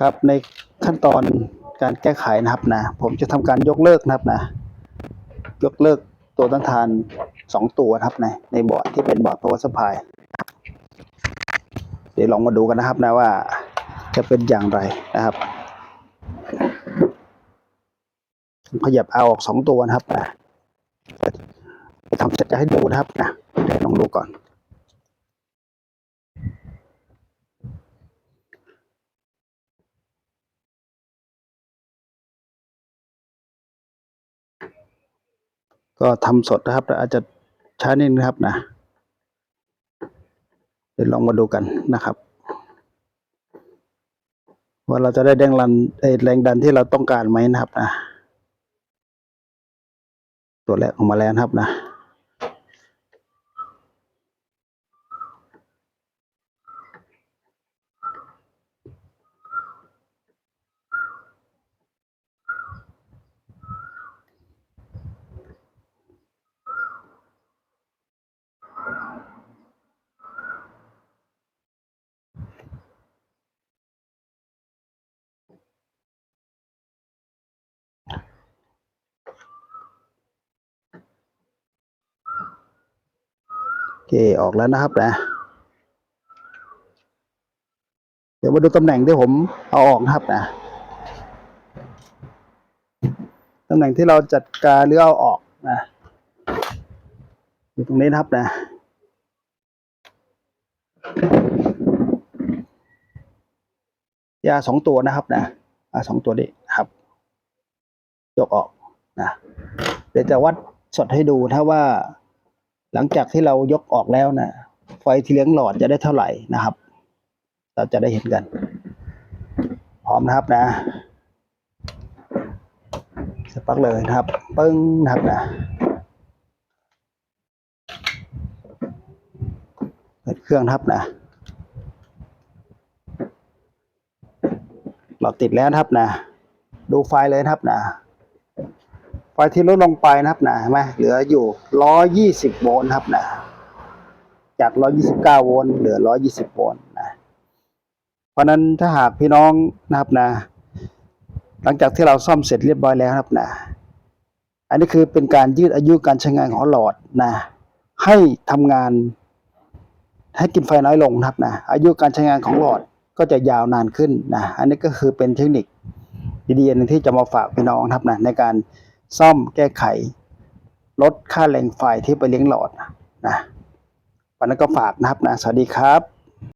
ครับในขั้นตอนการแก้ไขนะครับนะ ผมจะทำการยกเลิกนะครับนะ ยกเลิกตัวต้านทานสองตัวนะครับในในบอร์ดที่เป็นบอร์ด power supply เดี๋ยวลองมาดูกันนะครับนะว่าจะเป็นอย่างไรนะครับขยับเอาออกสองตัวนะครับนะทำเสร็จจะให้ดูนะครับนะเดี๋ยวลองดูก่อน ก็ทำสดนะครับแต่อาจจะช้านิดนึงนะครับนะ เดี๋ยวลองมาดูกันนะครับ ว่าเราจะได้แรงดันเอ่อแรงดันที่เราต้องการไหมนะครับนะ ตัวแรกออกมาแล้วนะครับนะ เคออกแล้วนะครับนะ เดี๋ยวมาดูตำแหน่งที่ผมเอาออกนะครับนะตำแหน่งที่เราจัดการหรือเอาออกนะอยู่ตรงนี้นะครับนะยาสองตัวนะครับนะอาสองตัวนี้ครับ ยกออกนะ เดี๋ยวจะวัดสดให้ดูถ้าว่า หลังจากที่เรายกออกแล้วนะไฟที่เลี้ยงหลอดจะได้เท่าไหร่นะครับ เราจะได้เห็นกัน พร้อมนะครับนะสปักเลยนะครับ ปึ้งนะครับนะเปิดเครื่องนะครับนะหลอดติดแล้วนะครับนะ ดูไฟเลยนะครับนะ ไฟที่ลดลงไปนะครับนะเห็นไหมเหลืออยู่ 120 โวลต์ครับนะ จาก 129 โวลต์เหลือ 120 โวลต์นะ เพราะนั้นถ้าหากพี่น้องนะครับนะ หลังจากที่เราซ่อมเสร็จเรียบร้อยแล้วครับนะ อันนี้คือเป็นการยืดอายุการใช้งานของหลอดนะ ให้ทำงาน ให้กินไฟน้อยลงนะครับนะ อายุการใช้งานของหลอดก็จะยาวนานขึ้นนะ อันนี้ก็คือเป็นเทคนิคดีๆนหนึงที่จะมาฝากพี่น้องครับนะในการ ซ่อมแก้ไข ลดค่าแรงไฟที่ไปเลี้ยงหลอดนะวันนั้นก็ฝากนะครับนะ สวัสดีครับ